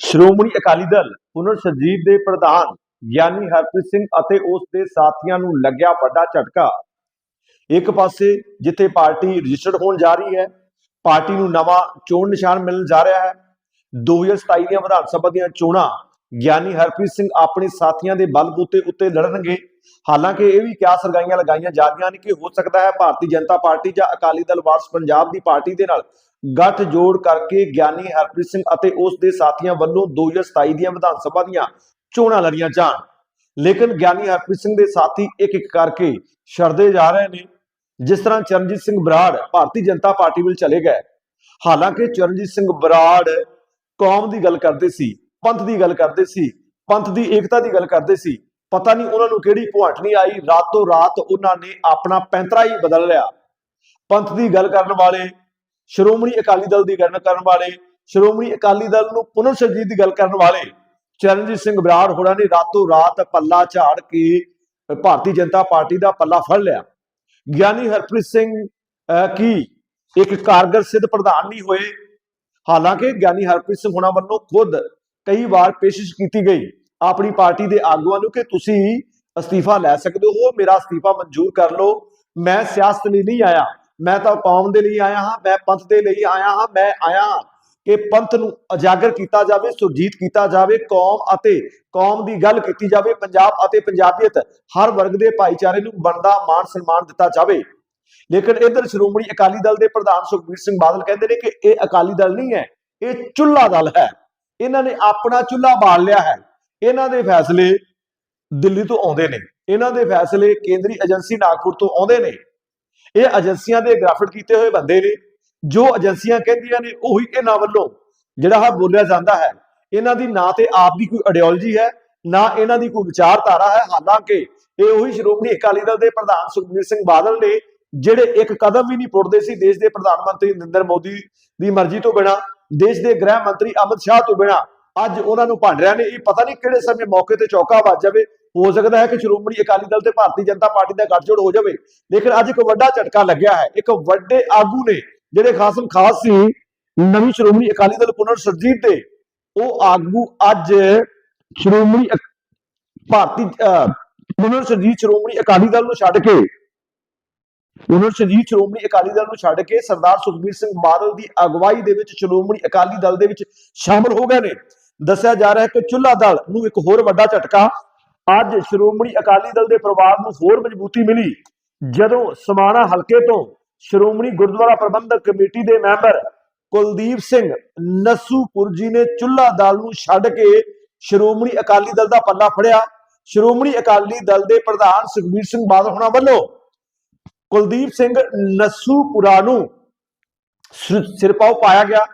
ਸ਼੍ਰੋਮਣੀ ਅਕਾਲੀ ਦਲ ਪੁਨਰ ਸਰਜੀਤ ਦੇ ਪ੍ਰਧਾਨ ਗਿਆਨੀ ਹਰਪ੍ਰੀਤ ਸਿੰਘ ਅਤੇ ਉਸ ਦੇ ਸਾਥੀਆਂ ਨੂੰ ਲੱਗਿਆ ਵੱਡਾ ਝਟਕਾ। ਇੱਕ ਪਾਸੇ ਜਿੱਥੇ ਪਾਰਟੀ ਰਜਿਸਟਰਡ ਹੋਣ ਜਾ ਰਹੀ ਹੈ, ਪਾਰਟੀ ਨੂੰ ਨਵਾਂ ਚੋਣ ਨਿਸ਼ਾਨ ਮਿਲਣ ਜਾ ਰਿਹਾ ਹੈ। 2027 ਦੀਆਂ ਵਿਧਾਨ ਸਭਾ ਦੀਆਂ ਚੋਣਾਂ ਗਿਆਨੀ ਹਰਪ੍ਰੀਤ ਸਿੰਘ ਆਪਣੇ ਸਾਥੀਆਂ ਦੇ ਬਲਬੂਤੇ ਉੱਤੇ ਲੜਨਗੇ। ਹਾਲਾਂਕਿ ਇਹ ਵੀ ਕਿਆ ਸਰਗਾਈਆਂ ਲਗਾਈਆਂ ਜਾ ਰਹੀਆਂ ਨੇ ਕਿ ਹੋ ਸਕਦਾ ਹੈ ਭਾਰਤੀ ਜਨਤਾ ਪਾਰਟੀ ਜਾਂ ਅਕਾਲੀ ਦਲ ਵਾਰਸ ਪੰਜਾਬ ਦੀ ਪਾਰਟੀ ਦੇ ਨਾਲ ਗੱਠ ਜੋੜ ਕਰਕੇ ਗਿਆਨੀ ਹਰਪ੍ਰੀਤ ਸਿੰਘ ਅਤੇ ਉਸ ਦੇ ਸਾਥੀਆਂ ਵੱਲੋਂ 2027 ਦੀਆਂ ਵਿਧਾਨ ਸਭਾ ਦੀਆਂ ਚੋਣਾਂ ਲੜੀਆਂ ਜਾਣ। ਲੇਕਿਨ ਗਿਆਨੀ ਹਰਪ੍ਰੀਤ ਸਿੰਘ ਦੇ ਸਾਥੀ ਇੱਕ ਇੱਕ ਕਰਕੇ ਛੜਦੇ ਜਾ ਰਹੇ ਨੇ, ਜਿਸ ਤਰ੍ਹਾਂ ਚਰਨਜੀਤ ਸਿੰਘ ਬਰਾੜ ਭਾਰਤੀ ਜਨਤਾ ਪਾਰਟੀ ਵੱਲ ਚਲੇ ਗਏ। ਹਾਲਾਂਕਿ ਚਰਨਜੀਤ ਸਿੰਘ ਬਰਾੜ ਕੌਮ ਦੀ ਗੱਲ ਕਰਦੇ ਸੀ, ਪੰਥ ਦੀ ਗੱਲ ਕਰਦੇ ਸੀ, ਪੰਥ ਦੀ ਏਕਤਾ ਦੀ ਗੱਲ ਕਰਦੇ ਸੀ ਪਤਾ ਨਹੀਂ ਉਹਨਾਂ ਨੂੰ ਕਿਹੜੀ ਭੁਆਟਣੀ ਆਈ। ਰਾਤੋਂ ਰਾਤ ਉਹਨਾਂ ਨੇ ਆਪਣਾ ਪੈਂਤਰਾ ਹੀ ਬਦਲ ਲਿਆ। ਪੰਥ ਦੀ ਗੱਲ ਕਰਨ ਵਾਲੇ ਸ਼੍ਰੋਮਣੀ ਅਕਾਲੀ ਦਲ ਦੀ ਗੱਲ ਕਰਨ ਵਾਲੇ ਸ਼੍ਰੋਮਣੀ ਅਕਾਲੀ ਦਲ ਨੂੰ ਪੁਨਰ ਸਰਜੀਤ ਦੀ ਗੱਲ ਕਰਨ ਵਾਲੇ ਚਰਨਜੀਤ ਸਿੰਘ ਬਰਾੜ ਹੋਰਾਂ ਨੇ ਰਾਤੋਂ ਰਾਤ ਪੱਲਾ ਝਾੜ ਕੇ ਭਾਰਤੀ ਜਨਤਾ ਪਾਰਟੀ ਦਾ ਪੱਲਾ ਫੜ ਲਿਆ। ਗਿਆਨੀ ਹਰਪ੍ਰੀਤ ਸਿੰਘ ਅਹ, ਕੀ ਇੱਕ ਕਾਰਗਰ ਸਿੱਧ ਪ੍ਰਧਾਨ ਨਹੀਂ ਹੋਏ? ਹਾਲਾਂਕਿ ਗਿਆਨੀ ਹਰਪ੍ਰੀਤ ਸਿੰਘ ਹੋਣਾ ਵੱਲੋਂ ਖੁਦ ਕਈ ਵਾਰ ਪੇਸ਼ਿਸ਼ ਕੀਤੀ ਗਈ। ਆਪਣੀ ਪਾਰਟੀ ਦੇ ਆਗੂਆਂ ਨੂੰ ਕਿ ਤੁਸੀਂ ਅਸਤੀਫਾ ਲੈ ਸਕਦੇ ਹੋ, ਮੇਰਾ ਅਸਤੀਫਾ ਮਨਜ਼ੂਰ ਕਰ ਲਓ। ਮੈਂ ਸਿਆਸਤ ਲਈ ਨਹੀਂ ਆਇਆ, ਮੈਂ ਤਾਂ ਕੌਮ ਦੇ ਲਈ ਆਇਆ ਹਾਂ, ਮੈਂ ਪੰਥ ਦੇ ਲਈ ਆਇਆ ਹਾਂ, ਮੈਂ ਆਇਆ ਹਾਂ ਕਿ ਪੰਥ ਨੂੰ ਉਜਾਗਰ ਕੀਤਾ ਜਾਵੇ, ਸੁਰਜੀਤ ਕੀਤਾ ਜਾਵੇ, ਕੌਮ ਅਤੇ ਕੌਮ ਦੀ ਗੱਲ ਕੀਤੀ ਜਾਵੇ, ਪੰਜਾਬ ਅਤੇ ਪੰਜਾਬੀਅਤ ਹਰ ਵਰਗ ਦੇ ਭਾਈਚਾਰੇ ਨੂੰ ਬਣਦਾ ਮਾਣ ਸਨਮਾਨ ਦਿੱਤਾ ਜਾਵੇ। ਲੇਕਿਨ ਇਧਰ ਸ਼੍ਰੋਮਣੀ ਅਕਾਲੀ ਦਲ ਦੇ ਪ੍ਰਧਾਨ ਸੁਖਬੀਰ ਸਿੰਘ ਬਾਦਲ ਕਹਿੰਦੇ ਨੇ ਕਿ ਇਹ ਅਕਾਲੀ ਦਲ ਨਹੀਂ ਹੈ, ਇਹ ਚੁੱਲਾ ਦਲ ਹੈ। ਇਹਨਾਂ ਨੇ ਆਪਣਾ ਚੁੱਲਾ ਬਾਲ ਲਿਆ ਹੈ। ਇਹਨਾਂ ਦੇ ਫੈਸਲੇ ਦਿੱਲੀ ਤੋਂ ਆਉਂਦੇ ਨੇ। ਇਹਨਾਂ ਦੇ ਫੈਸਲੇ ਕੇਂਦਰੀ ਏਜੰਸੀ ਨਾਗਪੁਰ ਤੋਂ ਆਉਂਦੇ ਨੇ। ਇਹ ਏਜੰਸੀਆਂ ਦੇ ਗ੍ਰਾਫਟ ਕੀਤੇ ਹੋਏ ਬੰਦੇ ਨੇ। ਜੋ ਏਜੰਸੀਆਂ ਕਹਿੰਦੀਆਂ ਨੇ, ਉਹੀ ਇਹਨਾਂ ਵੱਲੋਂ ਜਿਹੜਾ ਹੈ ਬੋਲਿਆ ਜਾਂਦਾ ਹੈ, ਇਹਨਾਂ ਦੀ ਨਾ ਤੇ ਆਪ ਦੀ ਕੋਈ ਆਈਡੀਓਲੋਜੀ ਹੈ, ਨਾ ਇਹਨਾਂ ਦੀ ਕੋਈ ਵਿਚਾਰਧਾਰਾ ਹੈ। ਹਾਲਾਂਕਿ ਇਹ ਉਹੀ ਸ਼੍ਰੋਮਣੀ ਅਕਾਲੀ ਦਲ ਦੇ ਪ੍ਰਧਾਨ ਸੁਖਬੀਰ ਸਿੰਘ ਬਾਦਲ ਨੇ, ਜਿਹੜੇ ਇੱਕ ਕਦਮ ਵੀ ਨਹੀਂ ਪੁੱਟਦੇ ਸੀ ਦੇਸ਼ ਦੇ ਪ੍ਰਧਾਨ ਮੰਤਰੀ ਨਰਿੰਦਰ ਮੋਦੀ ਦੀ ਮਰਜ਼ੀ ਤੋਂ ਬਿਨਾ, ਦੇਸ਼ ਦੇ ਗ੍ਰਹਿ ਮੰਤਰੀ ਅਮਿਤ ਸ਼ਾਹ ਤੋਂ ਬਿਨਾ ਅੱਜ ਉਹਨਾਂ ਨੂੰ ਭੰਡ ਰਿਹਾ ਨੇ। ਇਹ ਪਤਾ ਨਹੀਂ ਕਿਹੜੇ ਸਮੇਂ ਮੌਕੇ ਤੇ ਚੌਕਾ ਵੱਜ ਜਾਵੇ। ਹੋ ਸਕਦਾ ਹੈ ਕਿ ਸ਼੍ਰੋਮਣੀ ਅਕਾਲੀ ਦਲ ਤੇ ਭਾਰਤੀ ਜਨਤਾ ਪਾਰਟੀ ਦਾ ਗੱਠਜੋੜ ਹੋ ਜਾਵੇ। ਲੇਕਿਨ ਅੱਜ ਇੱਕ ਵੱਡਾ ਝਟਕਾ ਲੱਗਿਆ ਹੈ। ਇੱਕ ਵੱਡੇ ਆਗੂ ਨੇ ਜਿਹੜੇ ਖਾਸਮ ਖਾਸ ਸੀ ਨਵੀਂ ਸ਼੍ਰੋਮਣੀ ਅਕਾਲੀ ਦਲ ਪੁਨਰ ਸਰਜੀਤ ਦੇ ਉਹ ਆਗੂ ਅੱਜ ਸ਼੍ਰੋਮਣੀ ਅਕ- ਭਾਰਤੀ ਅਹ, ਪੁਨਰ ਸਰਜੀਤ ਸ਼੍ਰੋਮਣੀ ਅਕਾਲੀ ਦਲ ਨੂੰ ਛੱਡ ਕੇ ਪੁਨਰ ਸਰਜੀਤ ਸ਼੍ਰੋਮਣੀ ਅਕਾਲੀ ਦਲ ਨੂੰ ਛੱਡ ਕੇ ਸਰਦਾਰ ਸੁਖਬੀਰ ਸਿੰਘ ਬਾਦਲ ਦੀ ਅਗਵਾਈ ਦੇ ਵਿੱਚ ਸ਼੍ਰੋਮਣੀ ਅਕਾਲੀ ਦਲ ਦੇ ਵਿੱਚ ਸ਼ਾਮਲ ਹੋ ਗਏ ਨੇ। ਦੱਸਿਆ ਜਾ ਰਿਹਾ ਹੈ ਕਿ ਚੁੱਲਾ ਦਲ ਨੂੰ ਇੱਕ ਹੋਰ ਵੱਡਾ ਝਟਕਾ ਅੱਜ ਸ਼੍ਰੋਮਣੀ ਅਕਾਲੀ ਦਲ ਦੇ ਪਰਿਵਾਰ ਨੂੰ ਹੋਰ ਮਜ਼ਬੂਤੀ ਮਿਲੀ। ਜਦੋਂ ਸਮਾਣਾ ਹਲਕੇ ਤੋਂ ਸ਼੍ਰੋਮਣੀ ਗੁਰਦੁਆਰਾ ਪ੍ਰਬੰਧਕ ਕਮੇਟੀ ਦੇ ਮੈਂਬਰ ਕੁਲਦੀਪ ਸਿੰਘ ਨਸੂਪੁਰ ਜੀ ਨੇ ਚੁੱਲਾ ਦਲ ਨੂੰ ਛੱਡ ਕੇ ਸ਼੍ਰੋਮਣੀ ਅਕਾਲੀ ਦਲ ਦਾ ਪੱਲਾ ਫੜਿਆ। ਸ਼੍ਰੋਮਣੀ ਅਕਾਲੀ ਦਲ ਦੇ ਪ੍ਰਧਾਨ ਸੁਖਬੀਰ ਸਿੰਘ ਬਾਦਲ ਹੋਣਾ ਵੱਲੋਂ ਕੁਲਦੀਪ ਸਿੰਘ ਨਸੂਪੁਰਾ ਨੂੰ ਸਿਰ- ਸਿਰਪਾਓ ਪਾਇਆ ਗਿਆ।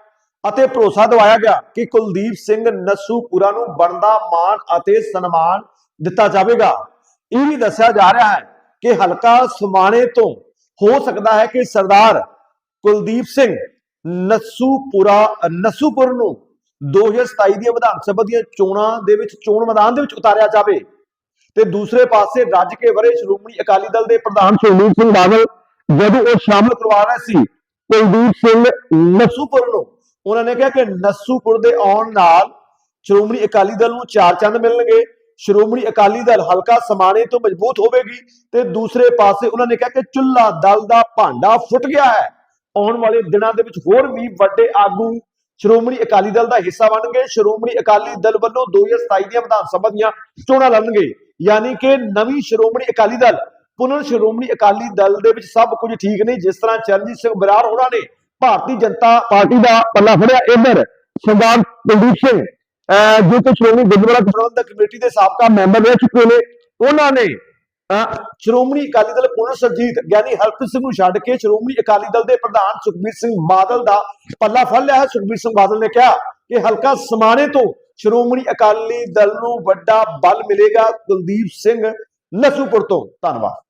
ਅਤੇ ਭਰੋਸਾ ਦਿਵਾਇਆ ਗਿਆ ਕਿ ਕੁਲਦੀਪ ਸਿੰਘ ਨਸੂਪੁਰਾ ਨੂੰ ਬਣਦਾ ਮਾਣ ਅਤੇ ਸਨਮਾਨ ਦਿੱਤਾ ਜਾਵੇਗਾ। ਇਹ ਵੀ ਦੱਸਿਆ ਜਾ ਰਿਹਾ ਹੈ ਕਿ ਹਲਕਾ ਸਮਾਣੇ ਤੋਂ ਹੋ ਸਕਦਾ ਹੈ ਕਿ ਸਰਦਾਰ ਕੁਲਦੀਪ ਸਿੰਘ ਨਸੂਪੁਰਾ, ਨਸੂਪੁਰ ਨੂੰ 2027 ਦੀਆਂ ਵਿਧਾਨ ਸਭਾ ਦੀਆਂ ਚੋਣਾਂ ਦੇ ਵਿੱਚ ਚੋਣ ਮੈਦਾਨ ਦੇ ਵਿੱਚ ਉਤਾਰਿਆ ਜਾਵੇ। ਤੇ ਦੂਸਰੇ ਪਾਸੇ ਰੱਜ ਕੇ ਵਰੇ ਸ਼੍ਰੋਮਣੀ ਅਕਾਲੀ ਦਲ ਦੇ ਪ੍ਰਧਾਨ ਸੁਖਬੀਰ ਸਿੰਘ ਬਾਦਲ ਜਦੋਂ ਉਹ ਸ਼ਾਮਲ ਕਰਵਾ ਰਹੇ ਸੀ, ਕੁਲਦੀਪ ਸਿੰਘ ਨਸੂਪੁਰ ਨੂੰ ਉਹਨਾਂ ਨੇ ਕਿਹਾ ਕਿ ਨਸੂਪੁਰ ਦੇ ਆਉਣ ਨਾਲ ਸ਼੍ਰੋਮਣੀ ਅਕਾਲੀ ਦਲ ਨੂੰ ਚਾਰ ਚੰਦ ਮਿਲਣਗੇ। ਸ਼੍ਰੋਮਣੀ ਅਕਾਲੀ ਦਲ ਹਲਕਾ ਸਮਾਣੇ ਤੋਂ ਮਜ਼ਬੂਤ ਹੋਵੇਗੀ ਤੇ ਦੂਸਰੇ ਪਾਸੇ ਉਹਨਾਂ ਨੇ ਕਿਹਾ ਕਿ ਚੁੱਲਾ ਦਲ ਦਾ ਭਾਂਡਾ ਫੁੱਟ ਗਿਆ ਹੈ। ਆਉਣ ਵਾਲੇ ਦਿਨਾਂ ਦੇ ਵਿੱਚ ਹੋਰ ਵੀ ਵੱਡੇ ਆਗੂ ਸ਼੍ਰੋਮਣੀ ਅਕਾਲੀ ਦਲ ਦਾ ਹਿੱਸਾ ਬਣਨਗੇ। ਸ਼੍ਰੋਮਣੀ ਅਕਾਲੀ ਦਲ ਵੱਲੋਂ 2027 ਦੀਆਂ ਵਿਧਾਨ ਸਭਾ ਦੀਆਂ ਚੋਣਾਂ ਲੜਨਗੇ। ਯਾਨੀ ਕਿ ਨਵੀਂ ਸ਼੍ਰੋਮਣੀ ਅਕਾਲੀ ਦਲ, ਪੁਨਰ ਸ਼੍ਰੋਮਣੀ ਅਕਾਲੀ ਦਲ ਦੇ ਵਿੱਚ ਸਭ ਕੁਝ ਠੀਕ ਨਹੀਂ ਜਿਸ ਤਰ੍ਹਾਂ ਚਰਨਜੀਤ ਸਿੰਘ ਬਰਾੜ ਹੋਣਾ ਨੇ ਭਾਰਤੀ ਜਨਤਾ ਪਾਰਟੀ ਦਾ ਪੱਲਾ ਫੜਿਆ ਇਧਰ ਸਰਦਾਰ ਕੁਲਦੀਪ ਸਿੰਘ। ਜੋ ਕਿ ਸ਼੍ਰੋਮਣੀ ਗੁਰਦੁਆਰਾ ਪ੍ਰਬੰਧਕ ਕਮੇਟੀ ਦੇ ਸਾਬਕਾ ਮੈਂਬਰ ਰਹਿ ਚੁੱਕੇ ਨੇ, ਉਹਨਾਂ ਨੇ ਸ਼੍ਰੋਮਣੀ ਅਕਾਲੀ ਦਲ ਪੁਨਰ ਸਰਜੀਤ ਗਿਆਨੀ ਹਰਪ੍ਰੀਤ ਸਿੰਘ ਨੂੰ ਛੱਡ ਕੇ ਸ਼੍ਰੋਮਣੀ ਅਕਾਲੀ ਦਲ ਦੇ ਪ੍ਰਧਾਨ ਸੁਖਬੀਰ ਸਿੰਘ ਬਾਦਲ ਦਾ ਪੱਲਾ ਫੜ ਲਿਆ ਹੈ। ਸੁਖਬੀਰ ਸਿੰਘ ਬਾਦਲ ਨੇ ਕਿਹਾ ਕਿ ਹਲਕਾ ਸਮਾਣੇ ਤੋਂ ਸ਼੍ਰੋਮਣੀ ਅਕਾਲੀ ਦਲ ਨੂੰ ਵੱਡਾ ਬਲ ਮਿਲੇਗਾ। ਕੁਲਦੀਪ ਸਿੰਘ ਲਸੂਪੁਰ ਤੋਂ। ਧੰਨਵਾਦ।